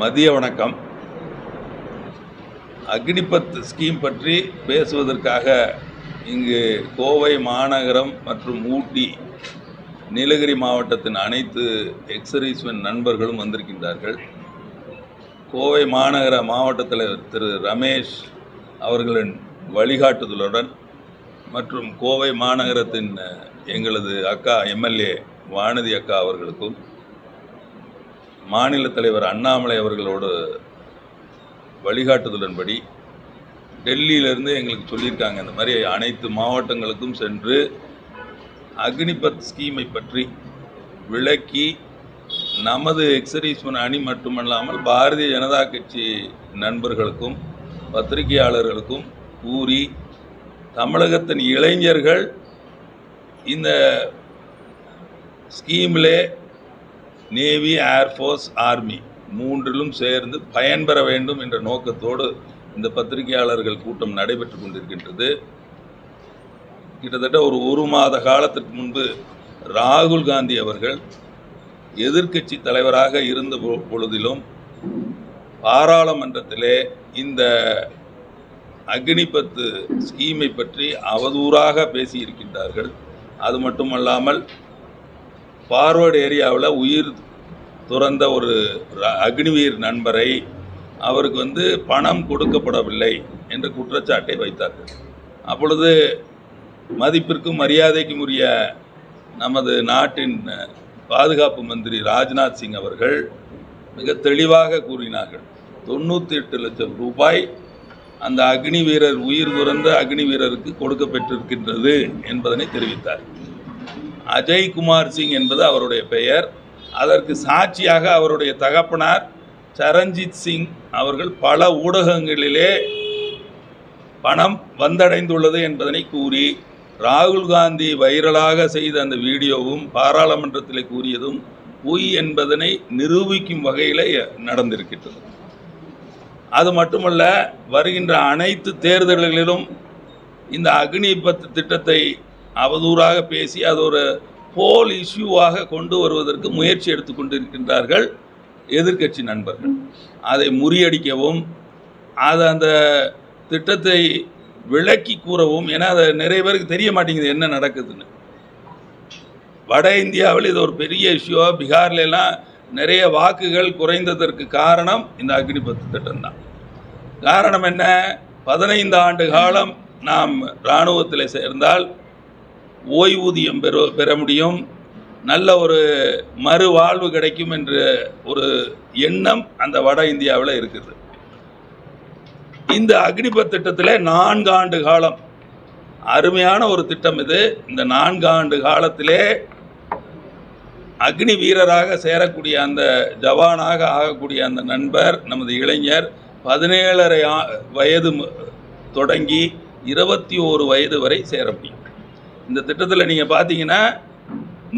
மதிய வணக்கம். அக்னிபத் ஸ்கீம் பற்றி பேசுவதற்காக இங்கு கோவை மாநகரம் மற்றும் ஊட்டி நீலகிரி மாவட்டத்தின் அனைத்து எக்ஸர்வீஸ்மென் நண்பர்களும் வந்திருக்கின்றார்கள். கோவை மாநகர மாவட்ட தலைவர் திரு ரமேஷ் அவர்களின் வழிகாட்டுதலுடன் மற்றும் கோவை மாநகரத்தின் எங்களது அக்கா எம்எல்ஏ வானதி அக்கா அவர்களுக்கும் மாநில தலைவர் அண்ணாமலை அவர்களோடு வழிகாட்டுதலின்படி டெல்லியிலேருந்து எங்களுக்கு சொல்லியிருக்காங்க இந்த மாதிரி அனைத்து மாவட்டங்களுக்கும் சென்று அக்னிபத் ஸ்கீமை பற்றி விளக்கி நமது எக்ஸர்வீஸ்மன் அணி மட்டுமல்லாமல் பாரதிய ஜனதா கட்சி நண்பர்களுக்கும் பத்திரிகையாளர்களுக்கும் கூறி தமிழகத்தின் இளைஞர்கள் இந்த ஸ்கீமிலே நேவி ஏர்ஃபோர்ஸ் ஆர்மி மூன்றிலும் சேர்ந்து பயன்பெற வேண்டும் என்ற நோக்கத்தோடு இந்த பத்திரிகையாளர்கள் கூட்டம் நடைபெற்று கொண்டிருக்கின்றது. கிட்டத்தட்ட ஒரு ஒரு மாத காலத்திற்கு முன்பு ராகுல் காந்தி அவர்கள் எதிர்க்கட்சி தலைவராக இருந்த பொழுதிலும் பாராளுமன்றத்திலே இந்த அக்னிபத்து ஸ்கீமை பற்றி அவதூறாக பேசியிருக்கின்றார்கள். அது மட்டுமல்லாமல் ஃபார்வர்டு ஏரியாவில் உயிர் துறந்த ஒரு ர- அக்னிவீர் நண்பரை அவருக்கு வந்து பணம் கொடுக்கப்படவில்லை என்ற குற்றச்சாட்டை வைத்தார்கள். அப்பொழுது மதிப்பிற்கும் மரியாதைக்கும் உரிய நமது நாட்டின் பாதுகாப்பு மந்திரி ராஜ்நாத் சிங் அவர்கள் மிக தெளிவாக கூறினார்கள். தொண்ணூற்றி எட்டு லட்சம் ரூபாய் அந்த அக்னி வீரர் உயிர் துறந்த அக்னி வீரருக்கு கொடுக்கப்பட்டிருக்கின்றது என்பதனை தெரிவித்தார். அஜய் குமார் சிங் என்பது அவருடைய பெயர். அதற்கு சாட்சியாக அவருடைய தகப்பனார் சரண்ஜித் சிங் அவர்கள் பல ஊடகங்களிலே பணம் வந்தடைந்துள்ளது என்பதனை கூறி ராகுல் காந்தி வைரலாக செய்த அந்த வீடியோவும் பாராளுமன்றத்தில் கூறியதும் பொய் என்பதனை நிரூபிக்கும் வகையில் நடந்திருக்கின்றது. அது மட்டுமல்ல வருகின்ற அனைத்து தேர்தல்களிலும் இந்த அக்னிபத் திட்டத்தை அவதூறாக பேசி அது ஒரு போல் இஷ்யூவாக கொண்டு வருவதற்கு முயற்சி எடுத்து கொண்டிருக்கின்றார்கள் எதிர்க்கட்சி நண்பர்கள். அதை முறியடிக்கவும் அது அந்த திட்டத்தை விளக்கி கூறவும் ஏன்னா அது நிறைய பேருக்கு தெரிய மாட்டேங்குது என்ன நடக்குதுன்னு. வட இந்தியாவில் இது ஒரு பெரிய இஷ்யூவா பீகார்லாம் நிறைய வாக்குகள் குறைந்ததற்கு காரணம் இந்த அக்னிபத்து திட்டம்தான். காரணம் என்ன? பதினைந்து ஆண்டு காலம் நாம் இராணுவத்தில் சேர்ந்தால் ஓய்வூதியம் பெற பெற முடியும். நல்ல ஒரு மறுவாழ்வு கிடைக்கும் என்ற ஒரு எண்ணம் அந்த வட இந்தியாவில் இருக்குது. இந்த அக்னிபத் திட்டத்தில் நான்கு ஆண்டு காலம். அருமையான ஒரு திட்டம் இது. இந்த நான்கு ஆண்டு காலத்திலே அக்னி வீரராக சேரக்கூடிய அந்த ஜவானாக ஆகக்கூடிய அந்த நண்பர் நமது இளைஞர் பதினேழரை வயது தொடங்கி இருபத்தி ஓரு வயது வரை சேர முடியும். இந்த திட்டத்தில் நீங்கள் பார்த்தீங்கன்னா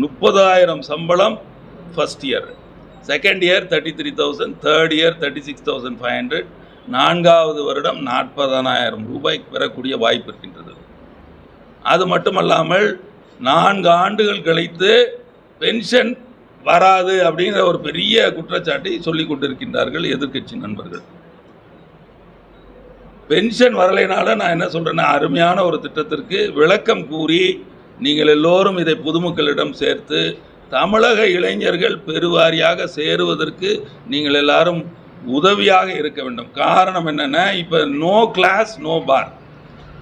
முப்பதாயிரம் சம்பளம் first year second year thirty three thousand third year thirty six thousand five hundred நான்காவது வருடம் நாற்பதனாயிரம் ரூபாய் பெறக்கூடிய வாய்ப்பு இருக்கின்றது. அது மட்டுமல்லாமல் நான்கு ஆண்டுகள் கழித்து பென்ஷன் வராது அப்படிங்கிற ஒரு பெரிய குற்றச்சாட்டை சொல்லிக் கொண்டிருக்கின்றார்கள் எதிர்க்கட்சி நண்பர்கள். பென்ஷன் வரலைனால நான் என்ன சொல்கிறேன்னா அருமையான ஒரு திட்டத்திற்கு விளக்கம் கூறி நீங்கள் எல்லோரும் இதை பொதுமக்களிடம் சேர்த்து தமிழக இளைஞர்கள் பெருவாரியாக சேருவதற்கு நீங்கள் எல்லாரும் உதவியாக இருக்க வேண்டும். காரணம் என்னென்னா இப்போ நோ கிளாஸ் நோ பார்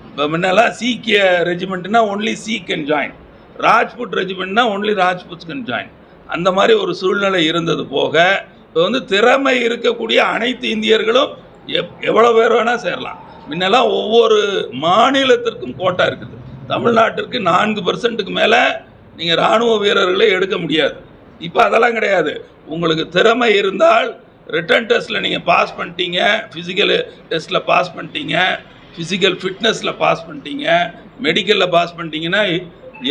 இப்போ முன்னெல்லாம் சீக்கிய ரெஜிமெண்ட்னா only Sikh can join Rajput ரெஜிமெண்ட்னா only Rajputs can join அந்த மாதிரி ஒரு சூழ்நிலை இருந்தது போக இப்போ வந்து திறமை இருக்கக்கூடிய அனைத்து இந்தியர்களும் எப் எவ்வளோ பேர் வேணால் சேரலாம். முன்னெல்லாம் ஒவ்வொரு மாநிலத்திற்கும் கோட்டா இருக்குது. தமிழ்நாட்டிற்கு நான்கு பர்சன்ட்டுக்கு மேலே நீங்கள் இராணுவ வீரர்களை எடுக்க முடியாது. இப்போ அதெல்லாம் கிடையாது. உங்களுக்கு திறமை இருந்தால் ரிட்டன் டெஸ்ட்டில் நீங்கள் பாஸ் பண்ணிட்டீங்க ஃபிசிக்கல் டெஸ்ட்டில் பாஸ் பண்ணிட்டீங்க ஃபிசிக்கல் ஃபிட்னஸில் பாஸ் பண்ணிட்டீங்க மெடிக்கலில் பாஸ் பண்ணிட்டீங்கன்னா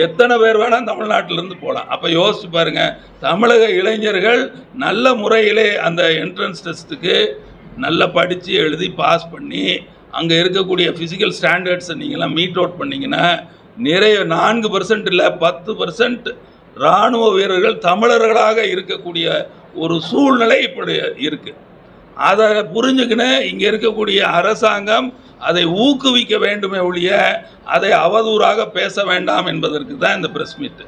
எத்தனை பேர் வேணால் தமிழ்நாட்டிலேருந்து போகலாம். அப்போ யோசிச்சு பாருங்கள் தமிழக இளைஞர்கள் நல்ல முறையிலே அந்த என்ட்ரன்ஸ் டெஸ்ட்டுக்கு நல்லா படித்து எழுதி பாஸ் பண்ணி அங்கே இருக்கக்கூடிய ஃபிசிக்கல் ஸ்டாண்டர்ட்ஸை நீங்களாம் மீட் அவுட் பண்ணிங்கன்னா நிறைய நான்கு பர்சன்ட் இல்லை பத்து பர்சன்ட் இராணுவ வீரர்கள் தமிழர்களாக இருக்கக்கூடிய ஒரு சூழ்நிலை இப்படி இருக்குது அதை புரிஞ்சுக்கின்னு இங்கே இருக்கக்கூடிய அரசாங்கம் அதை ஊக்குவிக்க வேண்டுமே ஒழிய அதை அவதூறாக பேச வேண்டாம் என்பதற்கு தான் இந்த பிரஸ் மீட்டு